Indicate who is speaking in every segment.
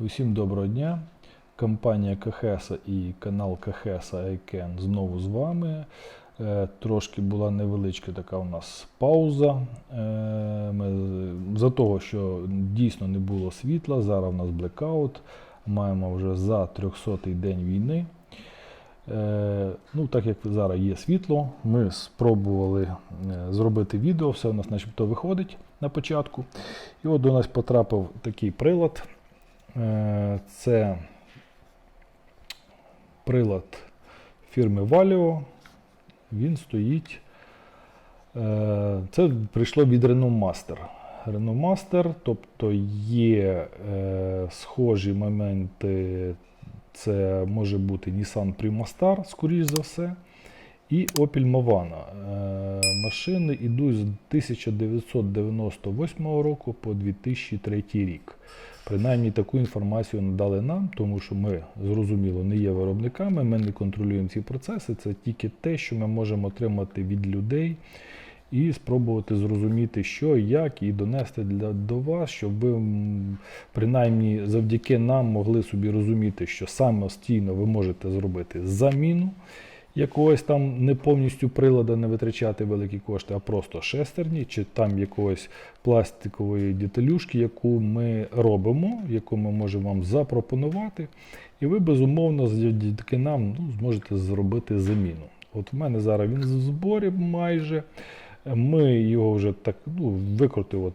Speaker 1: Усім доброго дня. Компанія Кахеса і канал Кахеса iCan знову з вами. Е, Трошки була невеличка така у нас пауза. Е, за того, що дійсно не було світла, зараз у нас блекаут. Маємо вже за 300-й день війни. Е, ну, так як зараз є світло, ми спробували зробити відео, все у нас начебто виходить на початку. І от до нас потрапив такий прилад. Е, Це прилад фірми Valio. Він стоїть. е, Це прийшло від Renault Master. Renault Master, тобто є е, схожі моменти. Це може бути Nissan Primastar, скоріш за все, і Opel Movana. Е, Машини йдуть з 1998 року по 2003 рік. Принаймні таку інформацію надали нам, тому що ми, зрозуміло, не є виробниками, ми не контролюємо ці процеси. Це тільки те, що ми можемо отримати від людей і спробувати зрозуміти, що, як, і донести для, до вас, щоб ви принаймні завдяки нам могли собі розуміти, що самостійно ви можете зробити заміну якогось там не повністю прилада, не витрачати великі кошти, а просто шестерні, чи там якогось пластикової деталюшки, яку ми робимо, яку ми можемо вам запропонувати. І ви, безумовно, завдяки нам ну, зможете зробити заміну. От в мене зараз він в зборі майже. Ми його вже так ну, викрутив от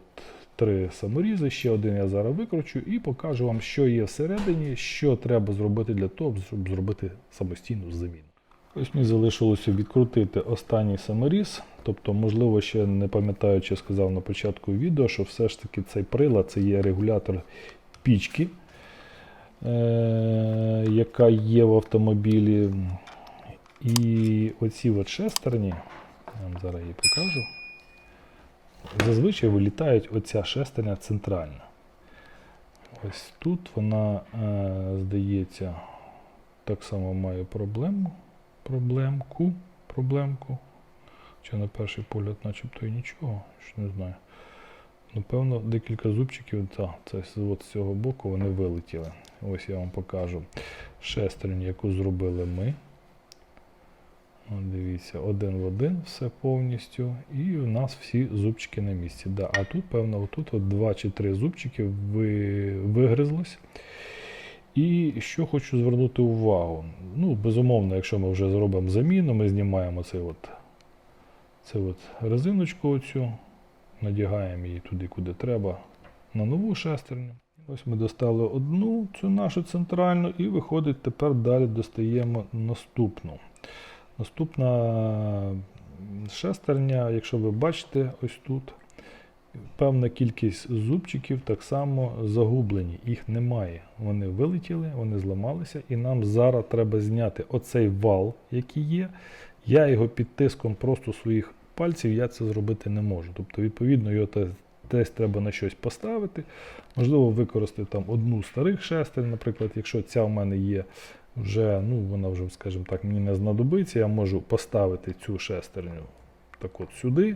Speaker 1: три саморізи, ще один я зараз викручу і покажу вам, що є всередині, що треба зробити для того, щоб зробити самостійну заміну. Ось мені залишилося відкрутити останній саморіз. Тобто, можливо, ще не пам'ятаю, чи сказав на початку відео, що все ж таки цей прилад це є регулятор пічки, е- яка є в автомобілі. І оці от шестерні, я вам зараз її покажу. Зазвичай вилітають оця шестерня центральна. Ось тут вона, е, здається, так само має проблему проблемку, проблемку. Чи на перший погляд начебто і нічого, що не знаю. Напевно, декілька зубчиків, та, це з цього боку вони вилетіли. Ось я вам покажу шестерню, яку зробили ми. Дивіться, один в один все повністю. І у нас всі зубчики на місці. Да, а тут, певно, отут от два чи три зубчики ви, вигризлось. І що хочу звернути увагу. Ну, безумовно, якщо ми вже зробимо заміну, ми знімаємо цей от, цей от резиночку оцю, надягаємо її туди, куди треба, на нову шестерню. Ось ми достали одну, цю нашу центральну, і виходить, тепер далі достаємо наступну. Наступна шестерня, якщо ви бачите, ось тут. Певна кількість зубчиків так само загублені, їх немає. Вони вилетіли, вони зламалися, і нам зараз треба зняти оцей вал, який є. Я його під тиском просто своїх пальців я це зробити не можу. Тобто, відповідно, його десь треба на щось поставити. Можливо, використати там одну з старих шестерь, наприклад, якщо ця в мене є вже, ну вона вже, скажімо так, мені не знадобиться, я можу поставити цю шестерню так от сюди,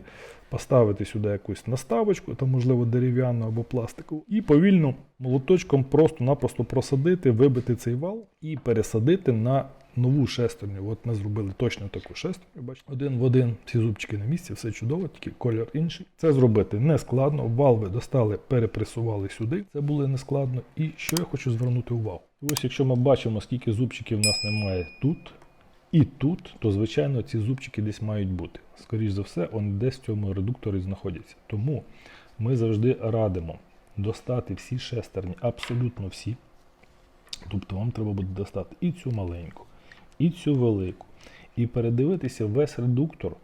Speaker 1: поставити сюди якусь наставочку, там, можливо, дерев'яну або пластикову, і повільно молоточком просто-напросто просадити, вибити цей вал і пересадити на нову шестерню. От ми зробили точно таку шестерню. Бачите, один в один, всі зубчики на місці, все чудово, тільки колір інший. Це зробити не складно. Вал ви достали, перепресували сюди. Це було не складно. І що я хочу звернути увагу? Ось якщо ми бачимо, скільки зубчиків в нас немає тут, і тут, то звичайно ці зубчики десь мають бути. Скоріше за все, вони десь в цьому редукторі знаходяться. Тому ми завжди радимо достати всі шестерні, абсолютно всі. Тобто вам треба буде достати і цю маленьку, і цю велику, і передивитися весь редуктор,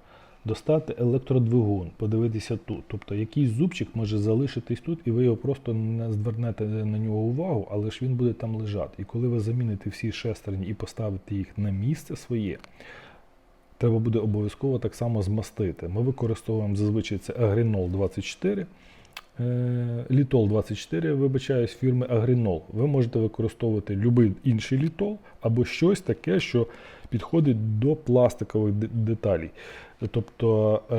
Speaker 1: достати електродвигун, подивитися тут. Тобто якийсь зубчик може залишитись тут, і ви його просто не звернете на нього увагу, але ж він буде там лежати. І коли ви заміните всі шестерні і поставите їх на місце своє, треба буде обов'язково так само змастити. Ми використовуємо зазвичай це Агрінол 24. Е, Літол 24, вибачаюсь, фірми Агрінол. Ви можете використовувати будь-який інший літол або щось таке, що підходить до пластикових деталей. Тобто е,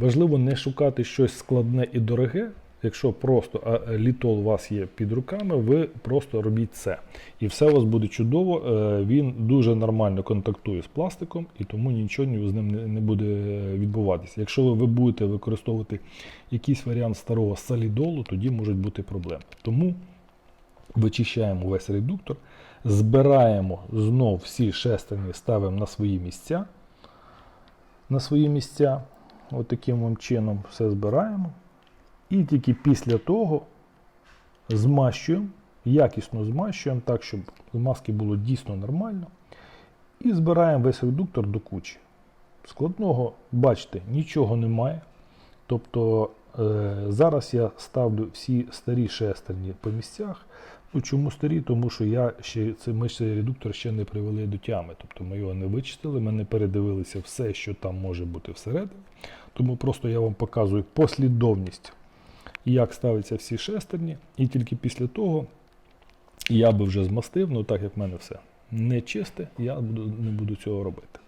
Speaker 1: важливо не шукати щось складне і дороге, Якщо просто а, літол у вас є під руками, ви просто робіть це. І все у вас буде чудово. Е, Він дуже нормально контактує з пластиком, і тому нічого з ним не, буде відбуватися. Якщо ви, будете використовувати якийсь варіант старого солідолу, тоді можуть бути проблеми. Тому вичищаємо весь редуктор, збираємо знов всі шестерні, ставимо на свої місця. На свої місця. От таким от чином все збираємо. І тільки після того змащуємо, якісно змащуємо так, щоб змазки було дійсно нормально. І збираємо весь редуктор до кучі. Складного, бачите, нічого немає. Тобто е, зараз я ставлю всі старі шестерні по місцях. Ну, чому старі? Тому що я ще це, ми цей редуктор ще не привели до тями. Тобто ми його не вичистили, ми не передивилися все, що там може бути всередині. Тому просто я вам показую послідовність, як ставляться всі шестерні, і тільки після того я би вже змастив, ну так як в мене все не чисте, я буду, не буду цього робити.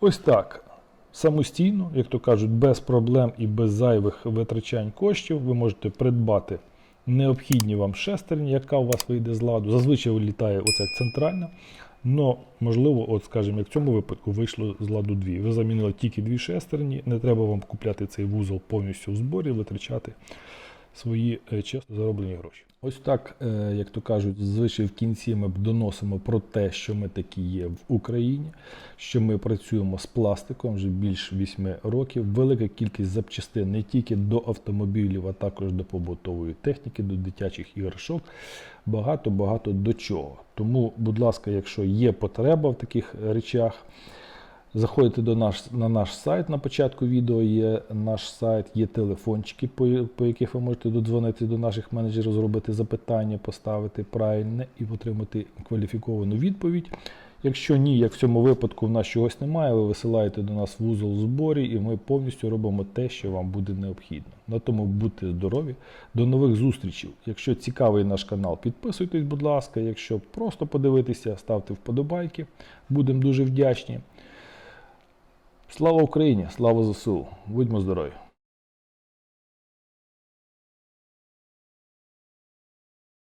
Speaker 1: Ось так. Самостійно, як то кажуть, без проблем і без зайвих витрачань коштів, ви можете придбати необхідні вам шестерні, яка у вас вийде з ладу. Зазвичай вилітає оце як центральна. Но, можливо, от, скажімо, як в цьому випадку вийшло з ладу дві. Ви замінили тільки дві шестерні, не треба вам купляти цей вузол повністю в зборі, витрачати свої е, чесно зароблені гроші. Ось так, е, як то кажуть, зазвичай в кінці ми доносимо про те, що ми такі є в Україні, що ми працюємо з пластиком вже більш 8 років. Велика кількість запчастин не тільки до автомобілів, а також до побутової техніки, до дитячих іграшок. Багато-багато до чого. Тому, будь ласка, якщо є потреба в таких речах, Заходите до наш, на наш сайт. На початку відео є наш сайт, є телефончики, по, по яких ви можете додзвонити до наших менеджерів, зробити запитання, поставити правильне і отримати кваліфіковану відповідь. Якщо ні, як в цьому випадку в нас чогось немає, ви висилаєте до нас в зборі, і ми повністю робимо те, що вам буде необхідно. На тому будьте здорові. До нових зустрічей. Якщо цікавий наш канал, підписуйтесь, будь ласка. Якщо просто подивитися, ставте вподобайки. Будемо дуже вдячні. Слава Україні! Слава ЗСУ! Будьмо здорові!